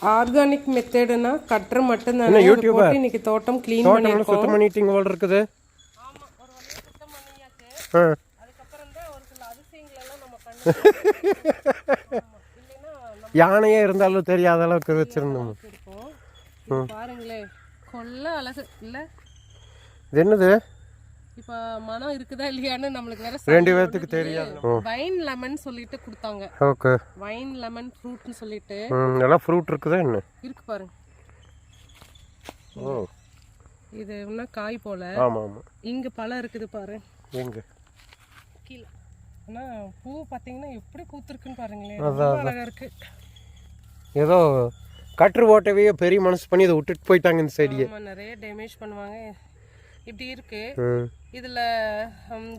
Organic மெத்தடுனா கட்டுற மட்டும் தானே யூடியூபர்? போட்டு இன்னைக்கு தோட்டம் க்ளீன் பண்ணிருக்கோம் சுத்தம் பண்ணிட்டீங்க போல இருக்குது? ஆமா ஒரு வழியா சுத்தம் பண்ணியாச்சு ஆ. அதுக்கப்புறம் தான் ஒரு சில அதிசயங்கள் எல்லாம் நம்ம கண்டு இல்லைன்னா நம்ம யானையே இருந்தாலும் தெரியாத அளவுக்கு வச்சிருந்தோம். பாருங்களேன். கொல்ல அழகு இல்ல. இது என்னது? இப்ப மனம் இருக்குதா இல்லையான்னு நம்மளுக்கு வேற ரெண்டு பேர்த்துக்கு தெரியாது. வைன் லெமன் சொல்லிட்டு கொடுத்தாங்க. ஓகே. வைன் லெமன் ஃப்ரூட்னு சொல்லிட்டு. எல்லாம் ஃப்ரூட் இருக்குதா என்ன? இருக்கு பாருங்க. ஓ. இது என்ன காய் போல? ஆமாம். ஆமாம் இங்க பழம் இருக்குது பாரு. எங்க? கீழே. ஆனா பூ பாத்தீங்கன்னா எப்படி பூத்திருக்குன்னு பாருங்களேன். அழகா இருக்கு. ஏதோ கற்று ஓட்டவே பெரிய மனசு பண்ணி இதை விட்டுட்டு போயிட்டாங்க இந்த சைடியே ஆமா நிறைய டேமேஜ் பண்ணுவாங்க. இப்படி இருக்கு. இதுல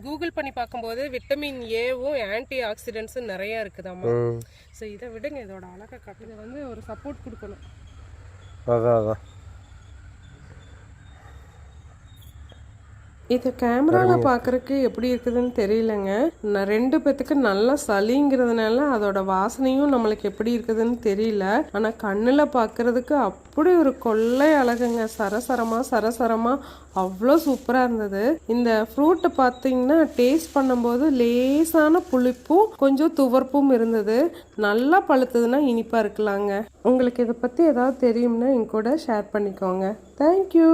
கூகுள் பண்ணி பார்க்கும்போது விட்டமின் ஏவும் ஆன்டி ஆக்சிடென்ட்ஸும் நிறைய இருக்குதாம்மா. ஸோ இதை விடுங்க இதோட அழகை காட்டு. இதை வந்து ஒரு சப்போர்ட் கொடுக்கணும். அதான் அதான். இதை கேமராவில் பார்க்குறக்கு எப்படி இருக்குதுன்னு தெரியலங்க. நான் ரெண்டு பேத்துக்கு நல்லா சளிங்கிறதுனால அதோட வாசனையும் நம்மளுக்கு எப்படி இருக்குதுன்னு தெரியல. ஆனால் கண்ணில் பார்க்குறதுக்கு அப்படி ஒரு கொள்ளை அழகுங்க. சரசரமாக சரசரமாக அவ்வளோ சூப்பராக இருந்தது. இந்த ஃப்ரூட்டை பார்த்தீங்கன்னா டேஸ்ட் பண்ணும்போது லேசான புளிப்பும் கொஞ்சம் துவர்ப்பும் இருந்தது. நல்லா பழுத்ததுன்னா இனிப்பாக இருக்கலாங்க. உங்களுக்கு இதை பற்றி ஏதாவது தெரியும்னா என் கூட ஷேர் பண்ணிக்கோங்க. தேங்க்யூ